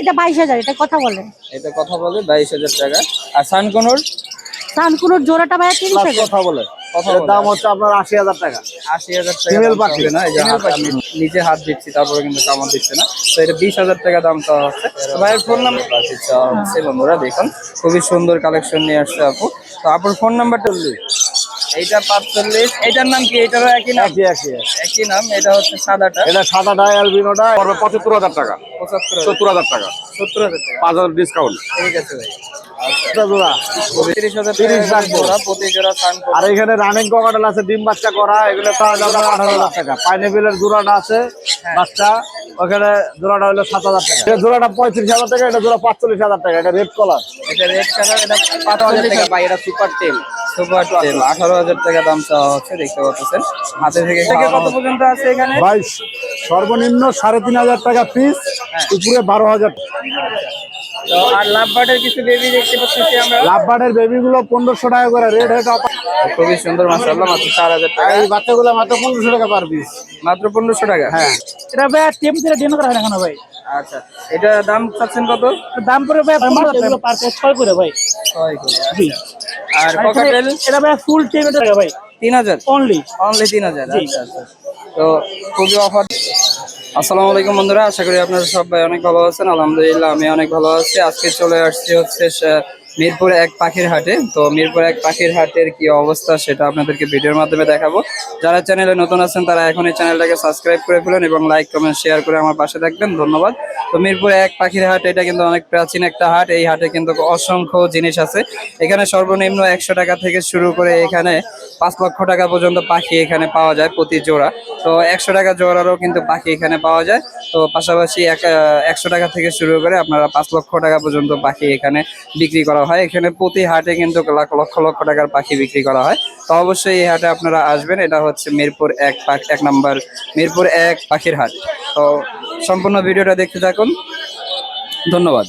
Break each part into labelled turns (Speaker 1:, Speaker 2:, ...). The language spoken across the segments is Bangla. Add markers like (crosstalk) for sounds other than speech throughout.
Speaker 1: এটা বাইশ হাজার এটা কথা বলেন
Speaker 2: এটা কথা বলে বাইশ হাজার টাকা। আর সানকোনোর?
Speaker 1: সানকুনোর জোড়াটা ভাইয়া তিরিশ হাজার।
Speaker 3: কথা বলে
Speaker 2: কথা
Speaker 3: দাম হচ্ছে আপনার আশি হাজার টাকা।
Speaker 2: আশি হাজার টাকা দাম
Speaker 3: পাখি।
Speaker 2: না এই যে হাত আমি নিজে হাত দিচ্ছি তারপরে কিন্তু কামড় দিচ্ছে না। তো এটা বিশ হাজার টাকা দাম চাওয়া হচ্ছে। তো ভাইয়ের ফোন নাম্বার চাওয়া হচ্ছে বন্ধুরা দেখুন খুবই সুন্দর কালেকশন নিয়ে আসছে আপু। তো আপুর ফোন নাম্বারটা এইটা পাঁচচল্লিশ। এইটার নাম কি? এটারও একই নাম?
Speaker 3: একই একই। একই।
Speaker 2: নাম? এটা হচ্ছে সাদাটা।
Speaker 3: এটা সাদাটা অ্যালবিনোটা পড়বে পঁচাত্তর হাজার টাকা।
Speaker 2: পঁচাত্তর
Speaker 3: সত্তর হাজার টাকা।
Speaker 2: সত্তর হাজার টাকা।
Speaker 3: পাঁচ হাজার ডিসকাউন্ট
Speaker 2: ঠিক আছে ভাই। সান
Speaker 3: আর এখানে রানিং ককাটেল আছে ডিম বাচ্চা করা এগুলো আঠারো হাজার টাকা। পাইনাপেলের জোড়াটা আছে বাচ্চা। ওখানে জোড়াটা হলো সাত হাজার টাকা। এটা জোড়াটা পঁয়ত্রিশ হাজার টাকা এটা জোড়া পাঁচচল্লিশ হাজার টাকা এটা রেড কলার
Speaker 2: এটা রেড কালার এটা পাঁচ হাজার টাকা ভাই এটা সুপার তেল সুপার তেল আঠারো হাজার টাকা দাম চাওয়া হচ্ছে দেখতে পাচ্ছেন। হাতে থেকে থেকে কত পর্যন্ত আছে এখানে?
Speaker 3: বাইশ সর্বনিম্ন সাড়ে তিন হাজার টাকা পিস উপরে বারো হাজার
Speaker 2: তো আর লাভ কিছু বেবি দেখতে পাচ্ছি আমরা।
Speaker 3: লাভবার্ডের বেবিগুলো পনেরোশো টাকা করে রেড হেড
Speaker 2: খুবই সুন্দর মাসাল্লাহ মাত্র চার হাজার টাকা।
Speaker 3: এই বাচ্চাগুলো মাত্র পনেরোশো টাকা পার পিস
Speaker 2: মাত্র পনেরোশো টাকা?
Speaker 3: হ্যাঁ।
Speaker 1: এটা দিয়ে ডেনো করা হয় না ভাই?
Speaker 2: আচ্ছা এটা দাম চাচ্ছেন কত?
Speaker 1: দাম ভাইয়া পনেরো পার পিস ছয় করে ভাই।
Speaker 2: ছয় করে আচ্ছা। আর ককাটেল
Speaker 1: এটা ভাইয়া ফুল টেপ টাকা ভাই।
Speaker 2: তিন হাজার?
Speaker 1: অনলি
Speaker 2: অনলি তিন হাজার আচ্ছা আচ্ছা। তো খুবই অফার আসসালামু আলাইকুম বন্ধুরা, আশা করি আপনারা সবাই অনেক ভালো আছেন। আলহামদুলিল্লাহ, আমি অনেক ভালো আছি। আজকে চলে আসছি হচ্ছে মিরপুর এক পাখির হাটে। তো মিরপুর এক পাখির হাটের কি অবস্থা সেটা আপনাদেরকে ভিডিওর মাধ্যমে দেখাবো। যারা চ্যানেলে নতুন আছেন, তারা এখন এই চ্যানেলটাকে সাবস্ক্রাইব করে ফেলুন এবং লাইক, কমেন্ট, শেয়ার করে আমার পাশে থাকবেন। ধন্যবাদ। তো মিরপুর এক পাখির হাট, এটা কিন্তু অনেক প্রাচীন একটা হাট। এই হাটে কিন্তু অসংখ্য জিনিস আছে। এখানে সর্বনিম্ন একশো টাকা থেকে শুরু করে এখানে পাঁচ লক্ষ টাকা পর্যন্ত পাখি এখানে পাওয়া যায় প্রতি জোড়া। তো একশো টাকা জোড়ারও কিন্তু পাখি এখানে পাওয়া যায়। তো পাশাপাশি এক একশো টাকা থেকে শুরু করে আপনারা পাঁচ লক্ষ টাকা পর্যন্ত পাখি এখানে বিক্রি করা হয়। এখানে প্রতি হাটে কিন্তু লাখ লক্ষ লক্ষ টাকার পাখি বিক্রি করা হয়। তো অবশ্যই এই হাটে আপনারা আসবেন। এটা হচ্ছে মিরপুর এক পাখ এক নম্বর মিরপুর এক পাখির হাট। তো সম্পূর্ণ ভিডিওটা দেখতে থাকুন। ধন্যবাদ।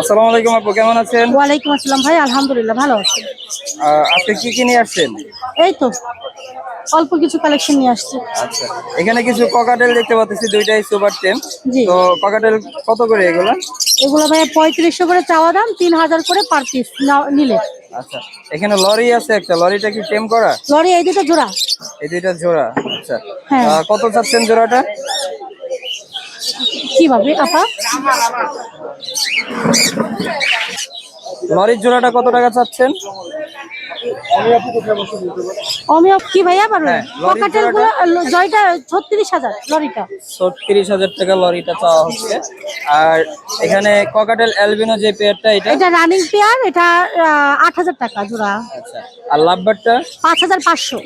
Speaker 2: আসসালামু আলাইকুম আপু কেমন আছেন?
Speaker 1: ওয়ালাইকুম আসসালাম ভাই আলহামদুলিল্লাহ ভালো আছি।
Speaker 2: আজকে কি কি নিয়ে আসছেন?
Speaker 1: এই তো অল্প কিছু কালেকশন নিয়ে আসছি।
Speaker 2: আচ্ছা এখানে কিছু ককাটেল দেখতে পাচ্ছি দুইটাই সুপার টেন তো ককাটেল কত করে এগুলো?
Speaker 1: এগুলো ভাই পঁয়ত্রিশশো করে চাওয়া দাম তিন হাজার করে পার পিস নিলে।
Speaker 2: আচ্ছা এখানে লরি আছে একটা লরিটা কি টেম করা?
Speaker 1: লরি এই দুটো জোড়া।
Speaker 2: এই দুইটা জোড়া আচ্ছা।
Speaker 1: হ্যাঁ।
Speaker 2: কত চাচ্ছেন জোড়াটা?
Speaker 1: কীভাবে আপা?
Speaker 2: লরির জোড়াটা কত টাকা চাচ্ছেন?
Speaker 1: অমিয় কি ভাইয়া?
Speaker 2: হ্যাঁ,
Speaker 1: পকেটেরগুলো জয়টা ছত্রিশ হাজার লরিটা।
Speaker 2: ছত্রিশ হাজার টাকা লরিটা চাওয়া হচ্ছে। আর এখানে ককাটেল অ্যালবিনো যে পেয়ারটা এটা?
Speaker 1: এটা রানিং পেয়ার এটা আট হাজার টাকা জোড়া।
Speaker 2: আচ্ছা আর লাভবারটা?
Speaker 1: পাঁচ হাজার পাঁচশো।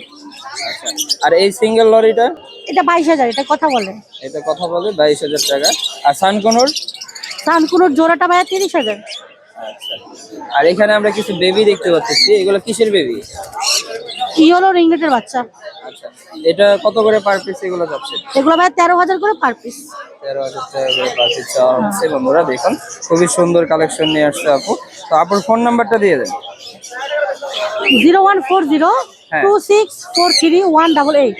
Speaker 2: আচ্ছা আর এই সিঙ্গেল লরিটা?
Speaker 1: এটা বাইশ হাজার এটা কথা বলেন
Speaker 2: এটা কথা বলে বাইশ হাজার টাকা। আর সানকোনোর?
Speaker 1: সানকুনোর জোড়াটা ভাইয়া তিরিশ হাজার।
Speaker 2: আর এখানে আমরা কিছু বেবি দেখতে পাচ্ছি। এগুলো কিসের বেবি কি
Speaker 1: ইয়েলো রিংনেটের বাচ্চা?
Speaker 2: আচ্ছা। এটা কত করে পার পিস এগুলো যাচ্ছে?
Speaker 1: এগুলো ভাইয়া তেরো হাজার করে পার পিস
Speaker 2: তেরো হাজার টাকা করে পার পিস চাওয়া হচ্ছে বন্ধুরা দেখুন। খুবই সুন্দর কালেকশন নিয়ে আসছে আপু। তো আপুর ফোন নাম্বারটা দিয়ে দেন।
Speaker 1: জিরো ওয়ান ফোর জিরো
Speaker 2: হ্যাঁ।
Speaker 1: Two six four three one double eight.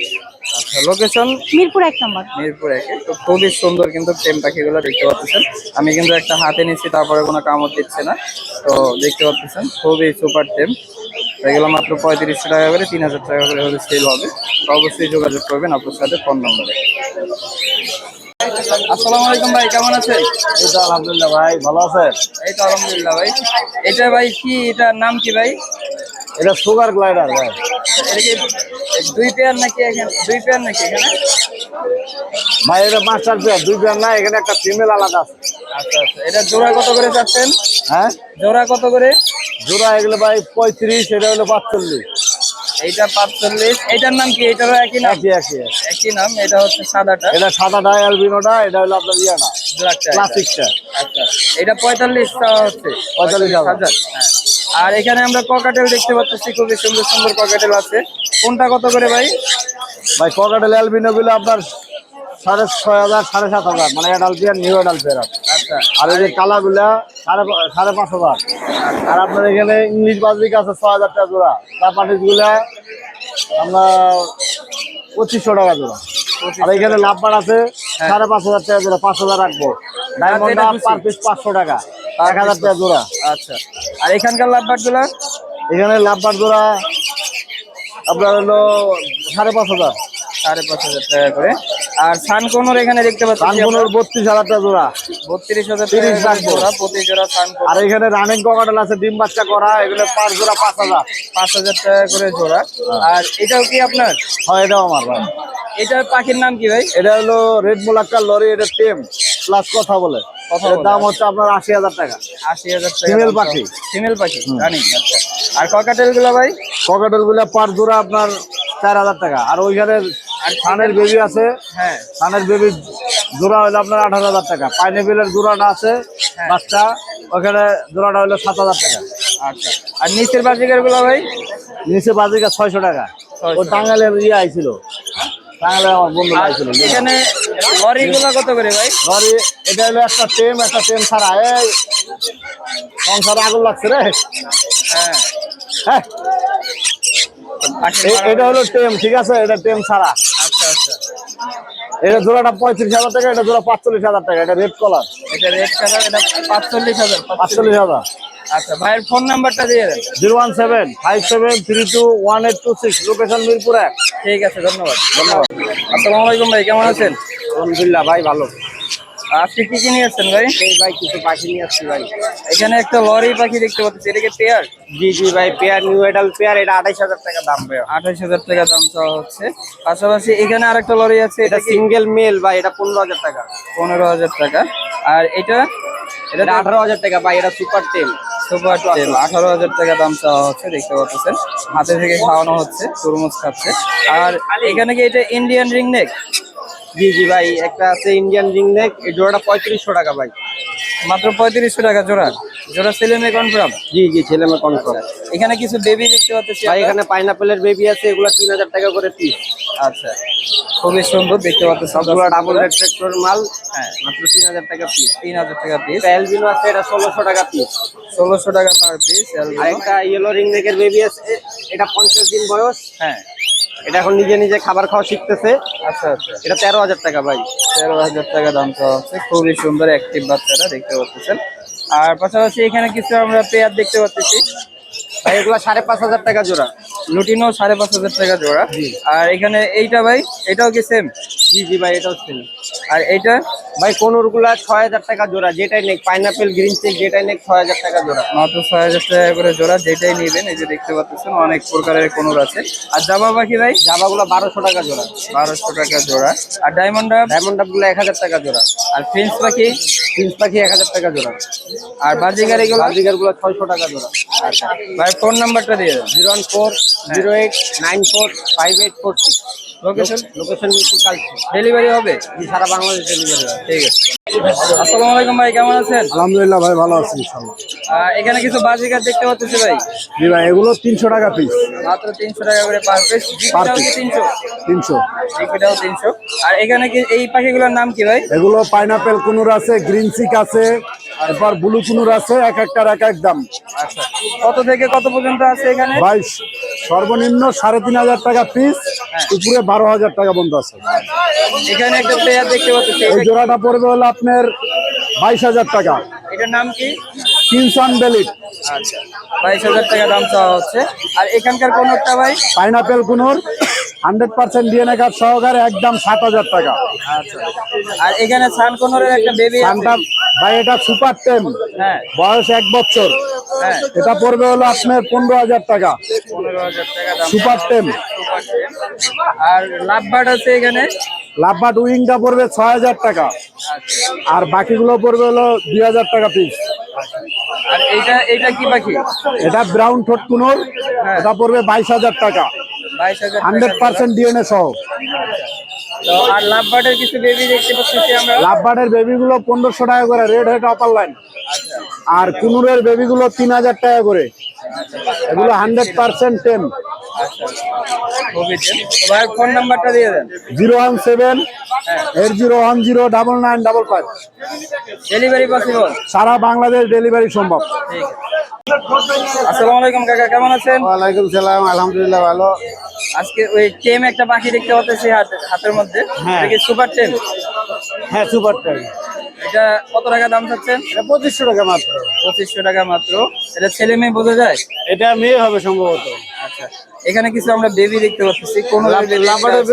Speaker 2: আচ্ছা লোকেশন
Speaker 1: মিরপুর এক নম্বর।
Speaker 2: মিরপুর একে। তো খুবই সুন্দর কিন্তু টেম পাখিগুলো দেখতে পাচ্ছেন। আমি কিন্তু একটা হাতে নিচ্ছি তারপরে কোনো কামড় দিচ্ছে না। তো দেখতে পাচ্ছেন খুবই সুপার টেম এগুলো মাত্র পঁয়ত্রিশশো টাকা করে তিন হাজার টাকা করে হলে সেল হবে। তো অবশ্যই যোগাযোগ করবেন আপনার সাথে ফোন নম্বরে। আসসালামু আলাইকুম ভাই কেমন আছেন?
Speaker 3: এই তো আলহামদুলিল্লাহ ভাই ভালো আছেন?
Speaker 2: এই তো আলহামদুলিল্লাহ ভাই। এটা ভাই কি এটার নাম কি ভাই?
Speaker 3: এটা সুগার গ্লাইডার ভাই।
Speaker 2: এটা কি দুই পেয়ার নাকি এখানে? দুই পেয়ার নাকি এখানে?
Speaker 3: ভাই এটা মাস্টার পেয়ার দুই পেয়ার না এখানে একটা ফিমেল আলাদা আছে।
Speaker 2: আচ্ছা আচ্ছা। এটা জোড়া কত করে চাচ্ছেন?
Speaker 3: হ্যাঁ?
Speaker 2: জোড়া কত করে?
Speaker 3: জোড়া এগুলো ভাই পঁয়ত্রিশ এটা হলো পাঁচচল্লিশ।
Speaker 2: এইটা পাঁচচল্লিশ। এটার নাম কি? এটারও একই নাম?
Speaker 3: একই একই
Speaker 2: নাম এটা হচ্ছে সাদাটা।
Speaker 3: এটা সাদাটা অ্যালবিনোটা এটা হলো আপনার ইয়াটা। ক্লাসিকটা
Speaker 2: আচ্ছা। এটা পঁয়তাল্লিশ হচ্ছে।
Speaker 3: 45,000
Speaker 2: হাজার হ্যাঁ। আর এখানে আমরা ককাটেল দেখতে পাচ্ছি খুবই সুন্দর সুন্দর ককাটেল আছে। কোনটা কত করে ভাই?
Speaker 3: ভাই ককাটেল অ্যালবিনো গুলো আপনার সাড়ে ছয় হাজার সাড়ে সাত হাজার মানে adult pair new adult pair
Speaker 2: আচ্ছা।
Speaker 3: আর এই যে কালাগুলা সাড়ে সাড়ে পাঁচ হাজার। আর আপনার এখানে ইংলিশ বাজরিক আছে ছয় হাজার টাকা জোড়া। জাপানিজগুলা আমরা পঁচিশশো টাকা জোড়া। আর এখানে লাভবার আছে সাড়ে পাঁচ হাজার টাকা জোড়া পাঁচ হাজার রাখব। ডায়মন্ড পার পিস পাঁচশো টাকা এক হাজার টাকা জোড়া।
Speaker 2: আচ্ছা। আর এখানকার লাভবাটগুলা
Speaker 3: এখানে লাভবারগুলা আপনার হলো সাড়ে পাঁচ হাজার।
Speaker 2: সাড়ে পাঁচ হাজার টাকা করে। আর সানকোনোর এখানে দেখতে পাচ্ছি
Speaker 3: কানপুনের বত্রিশ হাজার টাকা জোড়া।
Speaker 2: বত্রিশ হাজার
Speaker 3: 30
Speaker 2: টাকা
Speaker 3: রাখব।
Speaker 2: জোড়া প্রতি জোড়া সানকোন
Speaker 3: আর এখানে রানিং ককাটেল আছে ডিম বাচ্চা করা এগুলো পাঁচ জোড়া পাঁচ হাজার।
Speaker 2: পাঁচ হাজার টাকা করে জোড়া। আর এটাও কি আপনার?
Speaker 3: হয় এটাও আমার ভাই।
Speaker 2: এটার পাখির নাম কি ভাই?
Speaker 3: এটা হলো রেড মোলাক্কার লরি এটা টেম প্লাস কথা বলে। দাম হচ্ছে আপনার আশি হাজার টাকা।
Speaker 2: আশি হাজার টাকা
Speaker 3: Female পাখি।
Speaker 2: ফিমেল পাখি রানিং আচ্ছা। আর ককাটেলগুলো ভাই?
Speaker 3: ককাটেলগুলো পার জোড়া আপনার চার হাজার টাকা। আর ওইখানে থানের বেবি আছে।
Speaker 2: হ্যাঁ।
Speaker 3: থানের বেবি জোড়া হলো আপনার আঠারো হাজার টাকা। পাইনাপেলের জোড়াটা আছে
Speaker 2: হ্যাঁ।
Speaker 3: বাচ্চা। ওখানে জোড়াটা হলো সাত হাজার টাকা।
Speaker 2: আচ্ছা। আর নিচের বাজিকারগুলো ভাই?
Speaker 3: নিচে বাজিকা ছয়শো টাকা। ও টাঙ্গালের ইয়ে আইছিল। টাঙ্গালে আমার বন্ধু আইছিল।
Speaker 2: এখানে লরি গুলো কত করে ভাই?
Speaker 3: ধরি এটা হলো একটা টেম একটা টেম ছাড়া। এই সংসারে আগুন লাগছে রে।
Speaker 2: হ্যাঁ।
Speaker 3: হ্যাঁ। এটা হলো টেম ঠিক আছে? এটা টেম ছাড়া।
Speaker 2: আচ্ছা আচ্ছা
Speaker 3: এটা জোড়াটা পঁয়ত্রিশ হাজার টাকা এটা জোড়া পাঁচচল্লিশ হাজার টাকা এটা রেড কলার
Speaker 2: এটা রেড কালার এটা পাঁচচল্লিশ হাজার
Speaker 3: পাঁচচল্লিশ। হাজার।
Speaker 2: আচ্ছা ভাইয়ের ফোন নাম্বারটা দিয়ে দেন।
Speaker 3: Zero one seven five seven three two one eight two six location Mirpur এক।
Speaker 2: ঠিক আছে ধন্যবাদ। ধন্যবাদ। আসসালামু আলাইকুম ভাই কেমন আছেন?
Speaker 3: আলহামদুলিল্লাহ ভাই ভালো।
Speaker 2: আজকে কি কি নিয়ে আসছেন ভাই?
Speaker 3: এই ভাই কিছু পাখি নিয়ে আসছি ভাই।
Speaker 2: এখানে একটা লরি পাখি দেখতে পাচ্ছি এটাকে পেয়ার?
Speaker 3: জি জি ভাই পেয়ার নিউ এডাল পেয়ার এটা আঠাইশ হাজার টাকা দাম ভাই।
Speaker 2: আঠাশ হাজার টাকা দাম চাওয়া হচ্ছে। পাশাপাশি এখানে আরেকটা লরি আছে এটা
Speaker 3: সিঙ্গেল মেল ভাই এটা পনেরো হাজার টাকা।
Speaker 2: পনেরো হাজার টাকা। আর এটা? এটা
Speaker 3: আঠারো হাজার টাকা ভাই এটা সুপার টেল
Speaker 2: সুপার তেল আঠারো হাজার টাকা দাম চাওয়া হচ্ছে দেখতে পাচ্ছেন। হাতে থেকে খাওয়ানো হচ্ছে তরমুজ খাচ্ছে। আর এখানে কি এটা ইন্ডিয়ান রিং নেক
Speaker 3: জি জি ভাই একটা আছে ইন্ডিয়ান রিং নেক এই জোড়াটা পঁয়ত্রিশশো টাকা ভাই।
Speaker 2: মাত্র পঁয়ত্রিশশো টাকা জোড়া। জোড়া ছেলে মেয়ে কনফার্ম
Speaker 3: জি জি ছেলে মেয়ে কনফার্ম
Speaker 2: এখানে কিছু বেবি দেখতে পাচ্ছি
Speaker 3: ভাই। এখানে পাইনাপেলের বেবি আছে এগুলো তিন হাজার টাকা করে পিস
Speaker 2: আচ্ছা। খুবই সুন্দর দেখতে পাচ্ছি
Speaker 3: সবগুলো ডাবল রেড ট্রাক্টর মাল
Speaker 2: হ্যাঁ।
Speaker 3: মাত্র তিন হাজার টাকা পিস
Speaker 2: তিন হাজার টাকা পিস
Speaker 3: অ্যালবিনো আছে এটা ষোলোশো টাকা পিস
Speaker 2: ষোলোশো টাকা পার পিস
Speaker 3: আর একটা ইয়েলো রিং নেকের বেবি আছে এটা পঞ্চাশ দিন বয়স।
Speaker 2: হ্যাঁ।
Speaker 3: এটা এখন নিজে নিজে খাবার খাওয়া শিখতেছে।
Speaker 2: আচ্ছা আচ্ছা।
Speaker 3: এটা তেরো হাজার টাকা ভাই।
Speaker 2: তেরো হাজার টাকা দাম চাওয়া হচ্ছে। খুবই সুন্দর অ্যাক্টিভ বাচ্চারা দেখতে পাচ্ছেন। আর পাশাপাশি এখানে কিছু আমরা পেয়ার দেখতে পাচ্ছি।
Speaker 3: ভাই এগুলো সাড়ে পাঁচ হাজার টাকা জোড়া।
Speaker 2: লুটিনো সাড়ে পাঁচ হাজার টাকা জোড়া। আর এখানে এইটা ভাই এটাও কি সেম
Speaker 3: জি জি ভাই এটা হচ্ছে
Speaker 2: আর এইটা?
Speaker 3: ভাই কোনোরগুলা ছয় হাজার টাকা জোড়া যেটাই নেক পাইনাপেল গ্রিন চেক যেটাই নেক ছয় হাজার টাকা জোড়া।
Speaker 2: মাত্র ছয় হাজার টাকা করে জোড়া যেটাই নেবেন এই যে দেখতে পাচ্ছেন অনেক প্রকারের কোনোর আছে। আর জাবা পাখি ভাই?
Speaker 3: জামাগুলো বারোশো টাকা জোড়া।
Speaker 2: বারোশো টাকা জোড়া। আর ডায়মন্ড
Speaker 3: ডায়মন্ড ডাবগুলো এক হাজার টাকা জোড়া।
Speaker 2: আর ফিন্স পাখি?
Speaker 3: প্রিন্স পাখি এক হাজার টাকা জোড়া।
Speaker 2: আর বাজিগার এগুলো?
Speaker 3: বাজিগারগুলো ছয়শো টাকা জোড়া।
Speaker 2: ভাই ফোন নাম্বারটা দিয়ে দেন
Speaker 3: zero one four zero eight nine four five eight four six.
Speaker 2: Location
Speaker 3: location Mirpur কালকে
Speaker 2: ডেলিভারি হবে?
Speaker 3: সারা বাংলাদেশ ডেলিভারি হয়
Speaker 2: ঠিক আছে। আসসালামু আলাইকুম ভাই কেমন আছেন?
Speaker 3: আলহামদুলিল্লাহ ভাই ভালো আছি ইনশাল্লাহ
Speaker 2: আহ, এখানে কিছু বাজিকার দেখতে পাচ্ছি ভাই।
Speaker 3: জি ভাই এগুলো তিনশো টাকা পিস
Speaker 2: মাত্র তিনশো টাকা করে পার পিস জিপিটাও কি তিনশো?
Speaker 3: তিনশো।
Speaker 2: জিপিটাও তিনশো। আর এখানে কি এই পাখিগুলোর নাম কি ভাই?
Speaker 3: এগুলো পাইনাপেল কুনুর আছে গ্রিন চিক আছে এরপর ব্লু কুনুর আছে এক একটার এক এক দাম।
Speaker 2: আচ্ছা কত থেকে কত পর্যন্ত আছে এখানে?
Speaker 3: বাইশ সর্বনিম্ন সাড়ে তিন হাজার টাকা পিস উপরে বারো হাজার টাকা বন্ধ আছে।
Speaker 2: এখানে একটা প্লেয়ার দেখতে পাচ্ছি।
Speaker 3: এই জোড়াটা পড়বে হলো আপনার বাইশ হাজার টাকা।
Speaker 2: এটার নাম কি?
Speaker 3: কিনসন বেলিট।
Speaker 2: আচ্ছা বাইশ হাজার টাকা দাম চাওয়া হচ্ছে। আর এখানকার কোনটা ভাই?
Speaker 3: পাইনাপেল কুনুর হান্ড্রেড পার্সেন্ট ডিএনএ কার্ড সহকারে একদম সাত হাজার টাকা।
Speaker 2: আচ্ছা। আর এখানে সান সানকোনরের একটা বেবি
Speaker 3: সানটা ভাই এটা সুপার টেন।
Speaker 2: হ্যাঁ।
Speaker 3: বয়স এক বছর।
Speaker 2: হ্যাঁ।
Speaker 3: এটা পড়বে হলো আপনার পনেরো হাজার টাকা। Super ten.
Speaker 2: আর লাভ বার্ড আছে এখানে?
Speaker 3: লাভবাট উইংটা পড়বে ছয় হাজার টাকা।
Speaker 2: আচ্ছা।
Speaker 3: আর বাকিগুলো পড়বে হলো দুই হাজার টাকা পিস
Speaker 2: আর এইটা এইটা কি পাখি?
Speaker 3: এটা ব্রাউন ঠোঁট কুনোর এটা পড়বে বাইশ হাজার টাকা। হান্ড্রেড পার্সেন্ট ডিএনএ সহ।
Speaker 2: আর লাভ বার্ডের কিছু বেবি দেখতে পাচ্ছি আমরা।
Speaker 3: লাভবাটের বেবিগুলো পনেরোশো টাকা করে রেড হেড অপার লাইন আর কুনুরের বেবিগুলো তিন হাজার টাকা করে। এগুলো হান্ড্রেড পার্সেন্ট টেন
Speaker 2: আচ্ছা ফোন নাম্বারটা দিয়ে দেন।
Speaker 3: Zero one seven eight zero one zero double nine double five.
Speaker 2: Delivery possible
Speaker 3: সারা বাংলাদেশ ডেলিভারি সম্ভব।
Speaker 2: ঠিক আসসালামু আলাইকুম কাকা কেমন আছেন?
Speaker 3: ওয়ালাইকুম সালাম আলহামদুলিল্লাহ ভালো।
Speaker 2: আজকে ওই টেম একটা পাখি দেখতে পাচ্ছি হাত- হাতের মধ্যে।
Speaker 3: হ্যাঁ।
Speaker 2: কি সুপার টেম
Speaker 3: হ্যাঁ সুপার টাইম
Speaker 2: এটা কত টাকা দাম চাচ্ছেন?
Speaker 3: এটা পঁচিশশো টাকা মাত্র।
Speaker 2: পঁচিশশো টাকা মাত্র। এটা ছেলে মেয়ে বোঝা যায়?
Speaker 3: এটা মেয়ে হবে সম্ভবত।
Speaker 2: আচ্ছা। এখানে কিছু আমরা বেবি দেখতে পাচ্ছি কোন
Speaker 3: লাম্বারের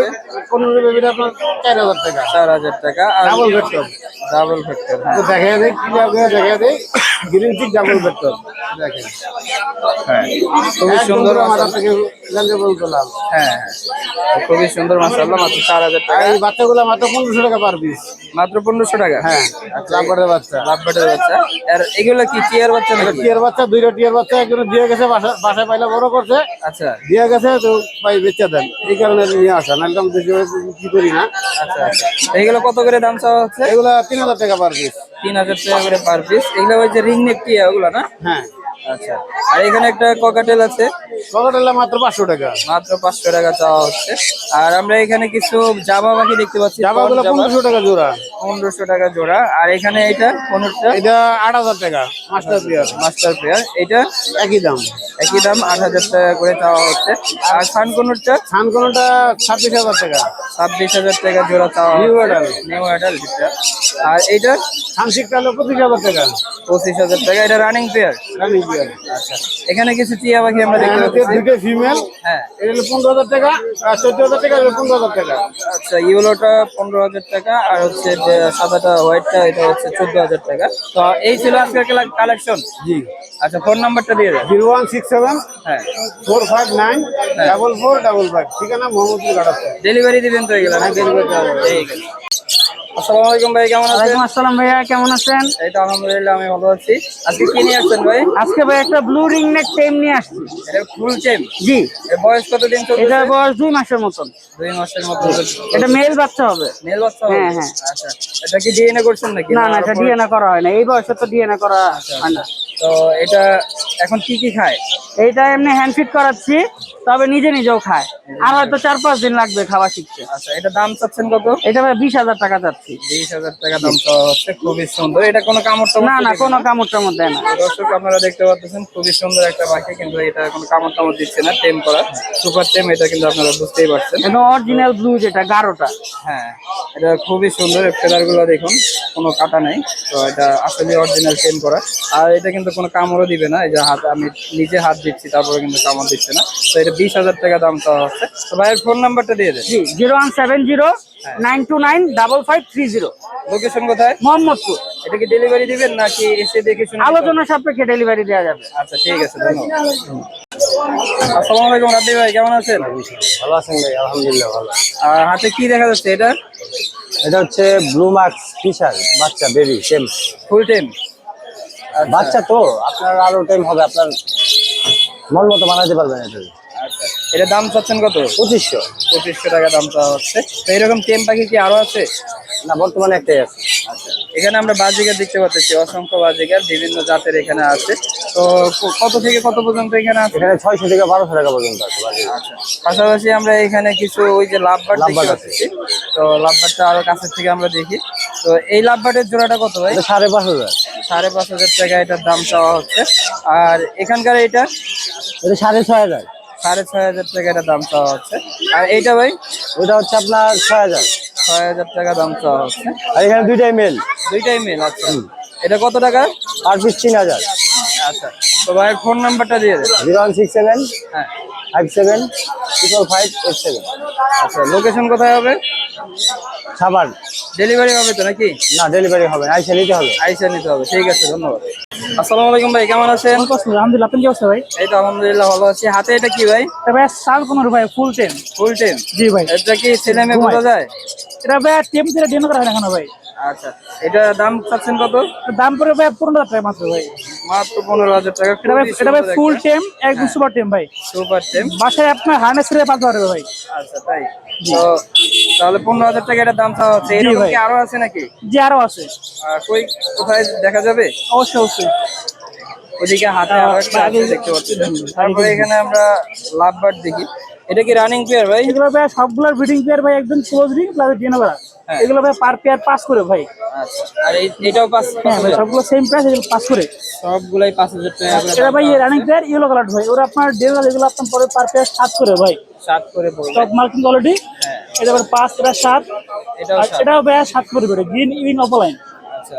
Speaker 3: পনেরো বেবিটা আপনার চার হাজার টাকা।
Speaker 2: চার হাজার টাকা আর
Speaker 3: ডাবল ভেক্টর
Speaker 2: ডাবল ফ্যাক্টর হ্যাঁ।
Speaker 3: দেখা ক্লিয়ার করে দেখা দেয় গ্রিন চিক ডাবল ভেক্টর দেখেন।
Speaker 2: হ্যাঁ খুবই সুন্দর
Speaker 3: লেন্সে
Speaker 2: হ্যাঁ হ্যাঁ খুবই সুন্দর মাত্র চার হাজার
Speaker 3: আর
Speaker 2: টাকা
Speaker 3: এই বাচ্চাগুলো মাত্র পনেরোশো টাকা পার পিস
Speaker 2: মাত্র পনেরোশো টাকা?
Speaker 3: হ্যাঁ লাম্বারের বাচ্চা।
Speaker 2: লাভবাটের বাচ্চা। আর এগুলো কি টিয়ার বাচ্চা নাকি?
Speaker 3: টিয়ার বাচ্চা দুইটা টিয়ার বাচ্চা একজন দিয়ে গেছে বাসা- বাসায় পাইলে বড় করছে।
Speaker 2: আচ্ছা।
Speaker 3: দিয়ে গেছে তো ভাই বেচা দেন। এই কারণে নিয়ে আসা নাহলে আমি বেশি কি করি না?
Speaker 2: আচ্ছা আচ্ছা। এগুলো কত করে দাম চাওয়া হচ্ছে?
Speaker 3: এগুলো তিন হাজার টাকা পার পিস
Speaker 2: তিন হাজার টাকা করে পার পিস এগুলো ওই যে রিং নেক কি ওগুলো না?
Speaker 3: হ্যাঁ।
Speaker 2: আচ্ছা। আর এখানে একটা ককাটেল আছে।
Speaker 3: ককাটেলা মাত্র পাঁচশো টাকা।
Speaker 2: মাত্র পাঁচশো টাকা চাওয়া হচ্ছে। আর আমরা এখানে কিছু জাবা পাখি দেখতে পাচ্ছি।
Speaker 3: জামাগুলো পনেরোশো টাকা জোড়া।
Speaker 2: পনেরোশো টাকা জোড়া। আর এখানে এটা পনেরোটা?
Speaker 3: এটা আট হাজার টাকা। মাস্টার পিয়ার
Speaker 2: মাস্টার পেয়ার এটা
Speaker 3: একই দাম।
Speaker 2: একই দাম আট হাজার টাকা করে চাওয়া হচ্ছে। আর সান কোনোটা
Speaker 3: সান ছাব্বিশ হাজার টাকা।
Speaker 2: ছাব্বিশ হাজার টাকা জোড়া চাওয়া
Speaker 3: New adult।
Speaker 2: নিউ অ্যাডাল্ট আর এইটা
Speaker 3: সানসিকটা হলো পঁচিশ হাজার টাকা।
Speaker 2: পঁচিশ হাজার টাকা। এটা রানিং পেয়ার
Speaker 3: রানিং পিয়ার
Speaker 2: আচ্ছা। এখানে কিছু টিয়া পাখি আমরা দেখতে পাচ্ছি
Speaker 3: দুটো ফিমেল
Speaker 2: হ্যাঁ।
Speaker 3: এটা হলো পনেরো হাজার টাকা আর চোদ্দ হাজার টাকা এটা পনেরো হাজার টাকা।
Speaker 2: আচ্ছা ইউলোটা পনেরো হাজার টাকা আর হচ্ছে সাদাটা হোয়াইটটা এটা হচ্ছে চোদ্দ হাজার টাকা। তো এই ছিল আজকের কালেকশন
Speaker 3: জি।
Speaker 2: আচ্ছা ফোন নাম্বারটা দিয়ে দেন।
Speaker 3: জিরো ওয়ান সিক্স সেভেন
Speaker 2: হ্যাঁ।
Speaker 3: Four five nine double four double five. ঠিকানা মোহাম্মদপুর ঘাটাচ্ছে
Speaker 2: ডেলিভারি দিবেন তো এগুলো না?
Speaker 3: delivery
Speaker 2: ঠিক আছে। আসসালামু আলাইকুম ভাই কেমন আছেন?
Speaker 1: আসসালাম ভাইয়া কেমন আছেন?
Speaker 2: এই তো আলহামদুলিল্লাহ আমি ভালো আছি। আজকে কি নিয়ে আসছেন ভাই?
Speaker 1: আজকে ভাই একটা ব্লু রিং নেক টেম নিয়ে আসছি।
Speaker 2: এটা ফুল চেম
Speaker 1: জি।
Speaker 2: এর বয়স কতদিন চলছে
Speaker 1: বয়স দুই মাসের মতন।
Speaker 2: মাসের
Speaker 1: এটা মেল বাচ্চা হবে।
Speaker 2: মেল বাচ্চা হবে?
Speaker 1: হ্যাঁ, হ্যাঁ।
Speaker 2: আচ্ছা এটা কি ডিএনএ করছেন নাকি?
Speaker 1: না না এটা ডিএনএ করা হয় না। এই বয়সে তো ডিএনএ করা হয় না।
Speaker 2: তো এটা এখন কি কি খায়?
Speaker 1: এইটা এমনি হ্যান্ড ফিট করাচ্ছি। তবে নিজে নিজেও খায়। আর হয়তো চার পাঁচ দিন লাগবে খাওয়া শিখতে।
Speaker 2: আচ্ছা এটা দাম চাচ্ছেন কত?
Speaker 1: এটা ভাই বিশ হাজার টাকা যাচ্ছি।
Speaker 2: বিশ হাজার টাকা দাম চাওয়া হচ্ছে খুবই সুন্দর। এটা কোনো কামড় টামড়
Speaker 1: না না কোনো কামড় টামড় দেয় না।
Speaker 2: দর্শক আপনারা দেখতে পাচ্ছেন খুবই সুন্দর একটা পাখি কিন্তু এটা কোনো কামড় টামড় দিচ্ছে না টেম করা। সুপার টেম এটা কিন্তু আপনারা বুঝতেই পারছেন।
Speaker 1: একদম অরিজিনাল ব্লু যেটা গারোটা।
Speaker 2: হ্যাঁ এটা খুবই সুন্দর। ফেদারগুলো দেখুন কোনো কাটা নেই। তো এটা আসলে অরিজিনাল টেম করা। আর এটা কিন্তু কোনো কামড়ও দিবে না। এই যে হাত আমি নিজে হাত দিচ্ছি তারপরে কিন্তু কামড় দিচ্ছে না। তো এটা বিশ হাজার টাকা দাম চাওয়া হচ্ছে। তো ভাইয়ের ফোন নাম্বারটা দিয়ে দেন।
Speaker 1: জি zero one seven zero nine two nine double five three zero.
Speaker 2: Location কোথায়?
Speaker 1: মোহাম্মদপুর।
Speaker 2: এটা কি ডেলিভারি দিবেন নাকি এসে দেখে শুনে
Speaker 1: আলোচনা সাপেক্ষে ডেলিভারি দেওয়া যাবে।
Speaker 2: আচ্ছা ঠিক আছে ধন্যবাদ। আসসালামু আলাইকুম রাব্বি ভাই কেমন আছেন?
Speaker 3: ভালো আছেন ভাই আলহামদুলিল্লাহ ভালো।
Speaker 2: আর হাতে কি দেখা যাচ্ছে এটা?
Speaker 3: এটা হচ্ছে ব্লু মার্কস ফিশার বাচ্চা বেবি সেম
Speaker 2: ফুল টেম
Speaker 3: বাচ্চা তো আপনার আরও টাইম হবে আপনার মন মতো বানাতে পারবেন এটা।
Speaker 2: এটা দাম চাচ্ছেন কত?
Speaker 3: পঁচিশশো।
Speaker 2: পঁচিশশো টাকা দাম চাওয়া হচ্ছে। তো এরকম টেম পাখি কি আরও আছে?
Speaker 3: না বর্তমানে একটাই আছে।
Speaker 2: আচ্ছা এখানে আমরা বাজিকার দেখতে পাচ্ছি অসংখ্য বাজিকার বিভিন্ন জাতের এখানে আছে। তো কত থেকে কত পর্যন্ত এখানে আছে?
Speaker 3: এখানে ছয়শো থেকে বারোশো টাকা পর্যন্ত আছে
Speaker 2: আচ্ছা পাশাপাশি আমরা এখানে কিছু ওই যে লাভবার দেখতে
Speaker 3: আছে।
Speaker 2: পাচ্ছি। তো লাভবারটা আরও কাছের থেকে আমরা দেখি। তো এই লাভবার্ডের জোড়াটা কত ভাই?
Speaker 3: সাড়ে পাঁচ হাজার।
Speaker 2: সাড়ে পাঁচ হাজার টাকা এটার দাম চাওয়া হচ্ছে। আর এখানকার এটা
Speaker 3: এটা সাড়ে ছয় হাজার।
Speaker 2: সাড়ে ছয় হাজার টাকা এটা দাম চাওয়া হচ্ছে। আর এইটা ভাই
Speaker 3: ওইটা হচ্ছে আপনার ছয় হাজার।
Speaker 2: ছয় হাজার টাকা দাম চাওয়া হচ্ছে।
Speaker 3: আর এখানে দুইটাই মেল
Speaker 2: দুইটাই মেল আচ্ছা। এটা কত টাকা?
Speaker 3: পার পিস তিন হাজার।
Speaker 2: আচ্ছা। তো ভাইয়ের ফোন নাম্বারটা দিয়ে দেন।
Speaker 3: জিরো ওয়ান সিক্স সেভেন
Speaker 2: হ্যাঁ।
Speaker 3: Five seven triple five eight seven.
Speaker 2: আচ্ছা লোকেশন কোথায় হবে?
Speaker 3: সাবান।
Speaker 2: ডেলিভারি হবে তো নাকি?
Speaker 3: না ডেলিভারি হবে না আইসে নিতে হবে।
Speaker 2: আইসা নিতে হবে ঠিক আছে ধন্যবাদ। আসসালামু আলাইকুম ভাই কেমন আছেন?
Speaker 1: আলহামদুলিল্লাহ আপনি কি অবস্থা ভাই?
Speaker 2: এই তো আলহামদুলিল্লাহ ভালো আছি। হাতে এটা কি ভাই?
Speaker 1: তবে সাল পনেরো ভাই ফুল টেন
Speaker 2: ফুল টেম?
Speaker 1: জি ভাই।
Speaker 2: এটা কি ছেলে মেয়ে বোঝা যায়?
Speaker 1: এটা ভাই টেম থেকে ডিএনএ করা হয় না ভাই।
Speaker 2: আচ্ছা এটা দাম চাচ্ছেন কত?
Speaker 1: দাম পড়ে ভাই পনেরো হাজার টাকা মাত্র ভাই।
Speaker 2: মাত্র পনেরো হাজার টাকা
Speaker 1: এটা ভাই এটা ভাই ফুল টেম একদম সুপার টেম ভাই।
Speaker 2: সুপার টেম।
Speaker 1: বাসায় আপনার হার্নেস করে পালতে পারবে ভাই।
Speaker 2: আচ্ছা তাই? তো তাহলে পনেরো হাজার টাকা এটা দাম চাওয়া হচ্ছে। এরকম কি আরও আছে নাকি?
Speaker 1: জি আরও আছে।
Speaker 2: কই কোথায় দেখা যাবে?
Speaker 1: অবশ্যই অবশ্যই।
Speaker 2: ওদিকে হাতে আরও একটা আছে দেখতে পাচ্ছি তারপরে এখানে আমরা লাভ বার্ড দেখি। এটা কি রানিং পেয়ার ভাই?
Speaker 1: এগুলো ভাই সবগুলোর ব্রিডিং পেয়ার ভাই একদম ক্লোজ রিং প্লাস ডিএনএ। এগুলো ভাই পার পেয়ার পাস করে ভাই।
Speaker 2: আচ্ছা আর এটাও পাঁচ
Speaker 1: হ্যাঁ সবগুলো সেম প্রাইস এগুলো পাস করে।
Speaker 2: সবগুলাই পাঁচ হাজার টাকা
Speaker 1: এটা ভাই রানিং প্লেয়ার ইয়েলো কালার ভাই। ওরা আপনার ডিএনএ এগুলো আপনার পরে পার পেয়ার সাত করে ভাই।
Speaker 2: সাত করে পড়বে
Speaker 1: মার্কিং কোয়ালিটি
Speaker 2: হ্যাঁ।
Speaker 1: এটা আবার পাঁচ এটা সাত।
Speaker 2: এটাও
Speaker 1: ভাই সাত করে গ্রিন ইভিং অফলাইন
Speaker 2: আচ্ছা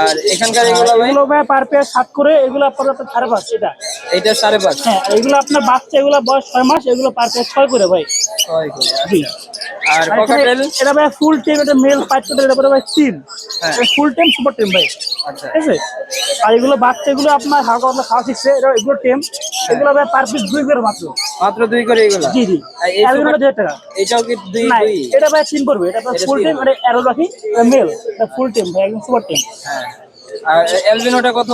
Speaker 2: আর এখানকার এগুলো ভাই?
Speaker 1: এগুলো ভাই পার পেয়ার সাত করে এগুলো আপনার আপনার সাড়ে পাঁচ এটা।
Speaker 2: এইটা সাড়ে পাঁচ?
Speaker 1: হ্যাঁ এগুলো আপনার বাচ্চা এগুলো বয়স ছয় মাস এগুলো পার পেয়ার ছয় করে ভাই।
Speaker 2: ছয় করে
Speaker 1: জি।
Speaker 2: আর
Speaker 1: আর
Speaker 2: ককাটেল
Speaker 1: এটা ভাই ফুল টেম এটা মেল ফাইট করে এটা পরে ভাই
Speaker 2: হ্যাঁ।
Speaker 1: ফুল টেম সুপার টেম ভাই।
Speaker 2: আচ্ছা।
Speaker 1: ঠিক আছে? আর এগুলো বাচ্চা এগুলো আপনার হালকা পাতলা খাওয়া শিখছে এটা এগুলো টেম এগুলো ভাই পার পিস দুই করে মাত্র।
Speaker 2: মাত্র দুই করে এগুলো?
Speaker 1: জি জি। টাকা।
Speaker 2: এটাও কি দুই
Speaker 1: এটা ভাই তিন পড়বে এটা
Speaker 2: এটা
Speaker 1: ফুল। টেম অ্যারো রাখি মেল এটা ফুল টেম ভাই সুপার টেম
Speaker 2: হ্যাঁ। আর এলবিনোটা কত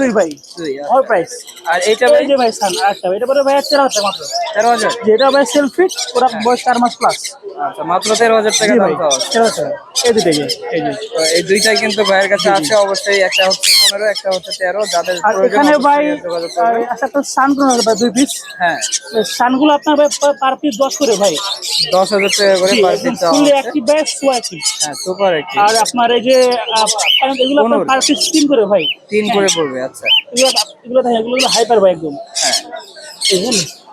Speaker 1: দুই ভাই।
Speaker 2: দুই আচ্ছা।
Speaker 1: অল প্রাইস
Speaker 2: আর এইটা ভাই?
Speaker 1: যে ভাই সান এটা পরে ভাই তেরো হাজার মাত্র।
Speaker 2: তেরো হাজার।
Speaker 1: যেটা ভাই সেলফি ওরা বয়স চার মাস প্লাস
Speaker 2: আচ্ছা মাত্র তেরো হাজার টাকা দাম
Speaker 1: এই এই যে
Speaker 2: এই দুইটাই কিন্তু ভাইয়ের কাছে আছে অবশ্যই একটা হচ্ছে পনেরো একটা হচ্ছে তেরো যাদের
Speaker 1: এখানে ভাই। আহ, একটা ভাই দুই পিস
Speaker 2: হ্যাঁ।
Speaker 1: সানগুলো আপনার ভাই পার পিস দশ করে ভাই?
Speaker 2: দশ হাজার টাকা করে পার পিস হ্যাঁ সুপার
Speaker 1: আর আপনার এই যে এগুলো আপনার পার পিস তিন করে ভাই।
Speaker 2: তিন করে পড়বে আচ্ছা।
Speaker 1: এগুলো এগুলো এগুলো হাইপার ভাই একদম।
Speaker 2: হ্যাঁ?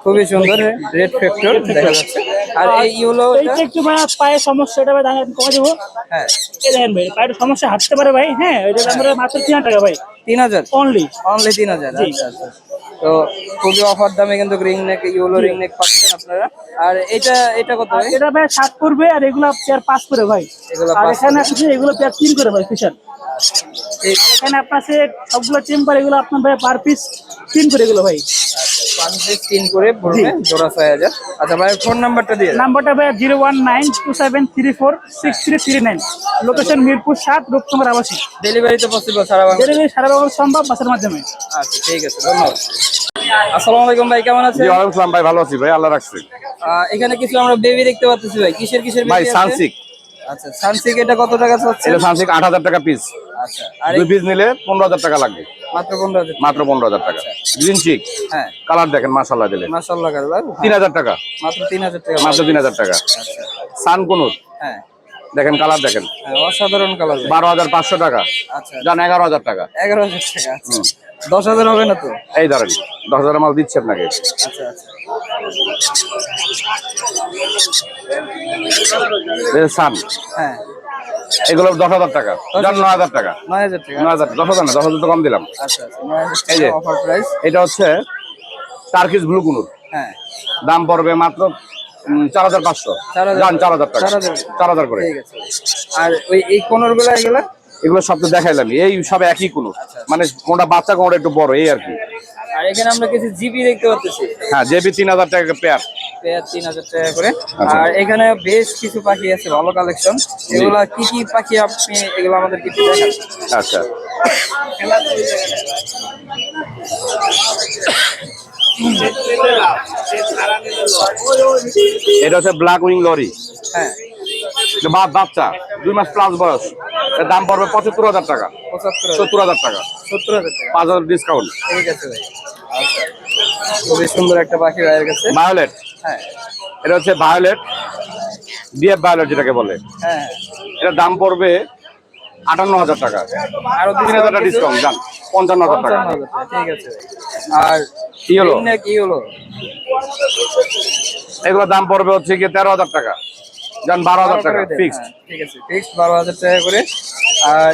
Speaker 2: খুবই সুন্দর রেড ফ্যাক্টর দেখা যাচ্ছে। আর এই ইউলো
Speaker 1: এইটা একটু ভাই পায়ে সমস্যা এটা ভাই দাঁড়িয়ে কমে দেবো।
Speaker 2: হ্যাঁ।
Speaker 1: এই দেখেন ভাই পায়ের সমস্যা হাঁটতে পারে ভাই হ্যাঁ এটা আমরা মাত্র তিন হাজার টাকা ভাই।
Speaker 2: তিন হাজার?
Speaker 1: অনলি
Speaker 2: অনলি তিন হাজার। আচ্ছা আচ্ছা। তো খুবই অফার দামে কিন্তু ring neck yellow ring neck পাচ্ছেন আপনারা। আর এটা এটা কত ভাই?
Speaker 1: এটা ভাই সাত করবে আর এগুলো পেয়ার পাঁচ করে ভাই। আর এখানে আছে এগুলো পেয়ার তিন করে ভাই ফিশার এখানে আপনার সবগুলো চেম্বার এগুলো আপনার ভাই পার পিস তিন করে এগুলো ভাই।
Speaker 2: পাঁচ তিন করে পড়বে জোড়া ছয় হাজার আচ্ছা ভাই ফোন নাম্বারটা দিয়ে দেন।
Speaker 1: নাম্বারটা ভাই zero one nine two seven three four six three three nine location Mirpur সাত রূপকুমার আবাসিক।
Speaker 2: ডেলিভারি তো পসিবল সারা বাংলা
Speaker 1: ডেলিভারি সারা বাংলা সম্ভব বাসের মাধ্যমে।
Speaker 2: আচ্ছা ঠিক আছে ধন্যবাদ। আসসালামু আলাইকুম ভাই কেমন আছেন?
Speaker 4: জি ওয়ালাইকুম ভাই ভালো আছি ভাই আল্লাহ রাখছি।
Speaker 2: আহ, এখানে কিছু আমরা বেবি দেখতে পাচ্ছি ভাই কিসের কিসের
Speaker 4: ভাই সানসিক
Speaker 2: আচ্ছা সানসিক এটা কত টাকা চাচ্ছে
Speaker 4: এটা সানসিক আট হাজার টাকা পিস
Speaker 2: আচ্ছা আর
Speaker 4: দুই পিস নিলে পনেরো হাজার টাকা লাগবে।
Speaker 2: মাত্র পনেরো হাজার
Speaker 4: মাত্র পনেরো হাজার টাকা। গ্রিন চিক
Speaker 2: হ্যাঁ।
Speaker 4: কালার দেখেন মাসাল্লাহ দিলে।
Speaker 2: কারবার
Speaker 4: তিন হাজার টাকা।
Speaker 2: মাত্র তিন হাজার টাকা।
Speaker 4: মাত্র তিন হাজার টাকা।
Speaker 2: আচ্ছা
Speaker 4: সান কোনুর
Speaker 2: হ্যাঁ।
Speaker 4: দেখেন কালার দেখেন।
Speaker 2: হ্যাঁ, অসাধারণ কালার
Speaker 4: বারো হাজার পাঁচশো টাকা।
Speaker 2: আচ্ছা
Speaker 4: যান এগারো হাজার টাকা।
Speaker 2: এগারো হাজার টাকা আচ্ছা। দশ হাজার হবে না তো?
Speaker 4: এই ধরেন দশ হাজার মাল দিচ্ছে আপনাকে।
Speaker 2: আচ্ছা আচ্ছা।
Speaker 4: সান
Speaker 2: হ্যাঁ।
Speaker 4: এগুলো দশ হাজার টাকা। নয় হাজার টাকা।
Speaker 2: নয় হাজার টাকা।
Speaker 4: নয় হাজার দশ হাজার না দশ হাজার তো কম দিলাম।
Speaker 2: আচ্ছা আচ্ছা
Speaker 4: এই যে। এটা হচ্ছে ব্লু কুনুর।
Speaker 2: হ্যাঁ।
Speaker 4: দাম পড়বে মাত্র চার হাজার পাঁচশো।
Speaker 2: চার হাজার।
Speaker 4: চার হাজার টাকা।
Speaker 2: চার হাজার।
Speaker 4: করে।
Speaker 2: আর ওই এই কোনরগুলো এগুলা?
Speaker 4: এগুলো সব তো দেখাইলাম এই সব একই কুনুর। মানে কোনটা বাচ্চা কোনটা একটু বড় এই আর কি।
Speaker 2: আর এখানে আমরা কিছু জিবি দেখতে পাচ্ছি
Speaker 4: হ্যাঁ জেবি তিন হাজার টাকা পেয়ার
Speaker 2: পেয়ার তিন হাজার টাকা করে।
Speaker 4: আচ্ছা।
Speaker 2: আর এখানে বেশ কিছু পাখি আছে ভালো কালেকশন এগুলা কি কি পাখি আপনি এগুলো আমাদের কিছু দেখান?
Speaker 4: আচ্ছা। (coughs) এটা হচ্ছে ব্ল্যাক উইং লরি
Speaker 2: হ্যাঁ।
Speaker 4: বাচ্চা দুই মাস প্লাস বয়স এর দাম পড়বে পঁচাত্তর হাজার টাকা। সত্তর হাজার টাকা।
Speaker 2: সত্তর হাজার টাকা।
Speaker 4: পাঁচ হাজার ডিসকাউন্ট
Speaker 2: ঠিক আছে ভাই। আচ্ছা। খুবই সুন্দর একটা পাখি ভাইয়ের কাছে।
Speaker 4: ভায়োলেট
Speaker 2: হ্যাঁ।
Speaker 4: এটা হচ্ছে ভায়োলেট ডিএফ ভায়োলেট যেটাকে বলে।
Speaker 2: হ্যাঁ।
Speaker 4: এটার দাম পড়বে আটান্ন হাজার টাকা।
Speaker 2: আরও
Speaker 4: তিন হাজার টাকা ডিসকাউন্ট যান পঞ্চান্ন হাজার টাকা।
Speaker 2: পঞ্চান্ন হাজার টাকা ঠিক আছে আর
Speaker 4: কি হলো?
Speaker 2: কি হলো?
Speaker 4: এগুলোর দাম পড়বে হচ্ছে গিয়ে তেরো হাজার টাকা। যান বারো হাজার টাকা ফিক্সড
Speaker 2: হ্যাঁ, ঠিক আছে ফিক্সড বারো হাজার টাকা করে। আর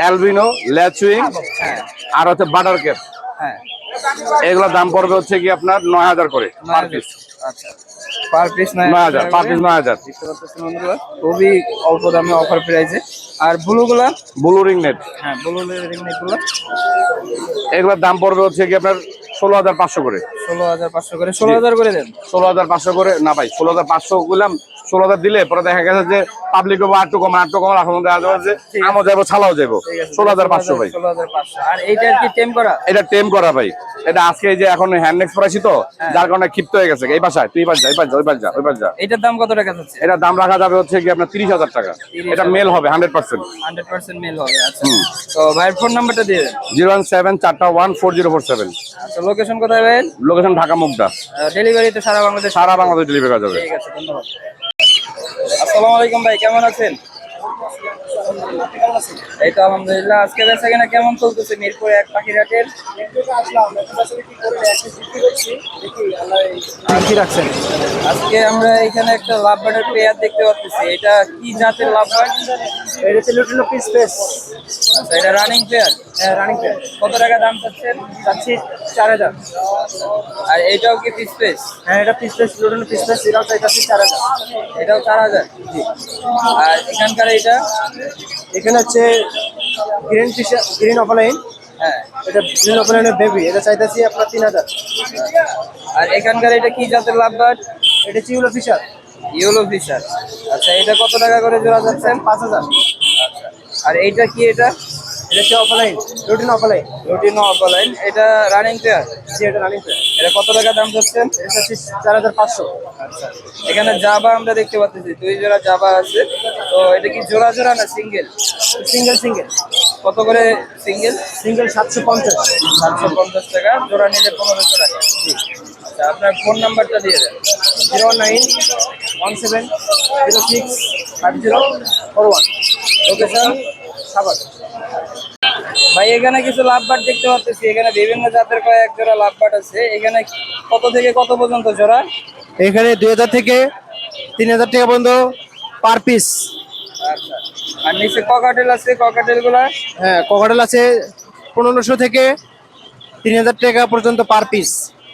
Speaker 4: অ্যালবিনো ল্যাচুইং
Speaker 2: হ্যাঁ
Speaker 4: আর হচ্ছে বাটার কেপ।
Speaker 2: হ্যাঁ।
Speaker 4: এগুলোর দাম পড়বে হচ্ছে কি আপনার নয় হাজার করে পার পিস
Speaker 2: আচ্ছা। পার পিস নয়
Speaker 4: হাজার পার পিস নয় হাজার।
Speaker 2: খুবই অল্প দামে অফার প্রাইসে আর ব্লু গুলা
Speaker 4: ব্লু রিং নেট।
Speaker 2: হ্যাঁ ব্লু রিংগুলো
Speaker 4: এগুলোর দাম পড়বে হচ্ছে কি আপনার ষোলো হাজার পাঁচশো করে।
Speaker 2: ষোলো হাজার পাঁচশো করে। ষোলো হাজার করে দেন
Speaker 4: ষোলো হাজার পাঁচশো করে। না ভাই ষোলো হাজার পাঁচশো গুলাম ষোলো হাজার দিলে পরে দেখা গেছে যে পাবলিক আটটু কম আটটু কম এখন দেখা আমও যাব ছালাও যাব ষোলো হাজার পাঁচশো ভাই।
Speaker 2: হাজার
Speaker 4: এটা টেম করা ভাই। এটা আজকে যে এখন হ্যান্ড নেক্স পড়াইছি তো যার কারণে ক্ষিপ্ত হয়ে গেছে। এই বাসায় তুই পাঁচ যা এই পাঁচ যা ওই পাঁচ যা ওই পাঁচ যা
Speaker 2: এটার দাম কত টাকা যাচ্ছে?
Speaker 4: এটার দাম রাখা যাবে হচ্ছে কি আপনার তিরিশ হাজার টাকা। এটা মেল হবে hundred percent
Speaker 2: hundred percent male হবে আচ্ছা। তো ভাইয়ের ফোন নাম্বারটা দিয়ে দেন।
Speaker 4: জিরো ওয়ান সেভেন চারটা one four zero four seven.
Speaker 2: আচ্ছা লোকেশন কোথায় ভাই
Speaker 4: লোকেশন ঢাকা মুগদা।
Speaker 2: ডেলিভারি তো সারা বাংলাদেশ।
Speaker 4: সারা বাংলাদেশ ডেলিভারি করা যাবে।
Speaker 2: ঠিক আছে ধন্যবাদ। আসসালামু আলাইকুম ভাই কেমন আছেন
Speaker 5: আলহামদুলিল্লাহ আপনি কেমন আছেন
Speaker 2: এই তো আলহামদুলিল্লাহ আজকে বেচা কিনা কেমন চলতেছে মিরপুর এক পাখির হাটের
Speaker 5: কি রাখছেন?
Speaker 2: আজকে আমরা এখানে একটা লাভবার্ডের পেয়ার দেখতে পাচ্ছি এটা কি জাতের লাভবার্ড
Speaker 5: এটা হচ্ছে লুটিনো পিস পেস।
Speaker 2: আচ্ছা এটা রানিং পেয়ার
Speaker 5: হ্যাঁ রানিং পেয়ার
Speaker 2: কত টাকা দাম চাচ্ছেন?
Speaker 5: যাচ্ছি চার হাজার।
Speaker 2: আর এটাও কি পিস পেস?
Speaker 5: হ্যাঁ এটা peach face lutino peach face এটাও চাইতেছি চার হাজার।
Speaker 2: এটাও চার হাজার? আর এখানকার এটা
Speaker 5: এখানে হচ্ছে গ্রিন ফিশ গ্রিন অফলাইন
Speaker 2: হ্যাঁ।
Speaker 5: এটা গ্রিন অফলাইনের বেবি এটা চাইতেছি আপনার তিন হাজার।
Speaker 2: আর এখানকার এটা কি জাতের লাভ লাভবার্ড
Speaker 5: এটা চিউলো ফিশার
Speaker 2: ইয়েলো ফিশার আচ্ছা এটা কত টাকা করে জোড়া যাচ্ছেন
Speaker 5: পাঁচ হাজার।
Speaker 2: আর এইটা কি এটা?
Speaker 5: এটা হচ্ছে offline routine offline
Speaker 2: routine offline এটা রানিং পেয়ার
Speaker 5: জি এটা রানিং পেয়ার
Speaker 2: এটা কত টাকা দাম যাচ্ছেন
Speaker 5: এটা হচ্ছে চার হাজার পাঁচশো।
Speaker 2: এখানে জাবা আমরা দেখতে পাচ্ছি দুই জোড়া জাবা আছে। তো এটা কি জোড়া জোড়া না সিঙ্গেল
Speaker 5: সিঙ্গেল সিঙ্গেল
Speaker 2: কত করে সিঙ্গেল
Speaker 5: সিঙ্গেল সাতশো পঞ্চাশ।
Speaker 2: সাতশো পঞ্চাশ টাকা জোড়া নিলে পনেরোশো টাকা। আচ্ছা আপনার ফোন নাম্বারটা দিয়ে দেন।
Speaker 5: Zero nine one seven zero six five zero four one.
Speaker 2: Location
Speaker 5: Savar
Speaker 2: ভাই এখানে কিছু লাভবাট দেখতে পাচ্ছি এখানে বিভিন্ন জাতের কয়েক জোড়া লাভবাট আছে। এখানে কত থেকে কত পর্যন্ত জোড়া?
Speaker 5: এখানে দুই হাজার থেকে তিন হাজার টাকা পর্যন্ত পার পিস
Speaker 2: আচ্ছা। আর নিচে ককাটেল আছে ককাটেলগুলা?
Speaker 5: হ্যাঁ ককাটেল আছে পনেরোশো থেকে তিন হাজার টাকা পর্যন্ত পার পিস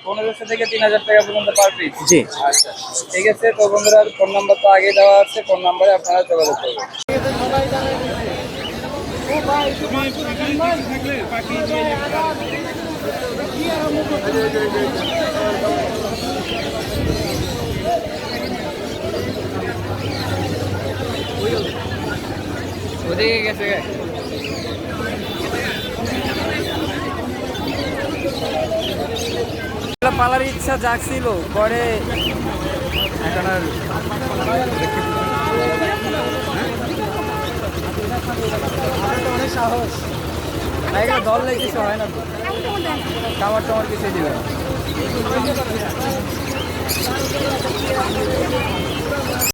Speaker 2: পনেরোশো থেকে তিন হাজার টাকা পর্যন্ত পার পিস
Speaker 5: জি।
Speaker 2: আচ্ছা। ঠিক আছে তো বন্ধুরা ফোন নাম্বার তো আগে দেওয়া আছে ফোন নাম্বারে আপনারা যোগাযোগ করবেন। ওদিকে গেছে। পালার ইচ্ছা জাগছিল পরে এখন আর
Speaker 5: অনেক
Speaker 2: সাহস। এগুলো ধরলে কিছু হয় না তো। খাবার টাবার কিছু দিবে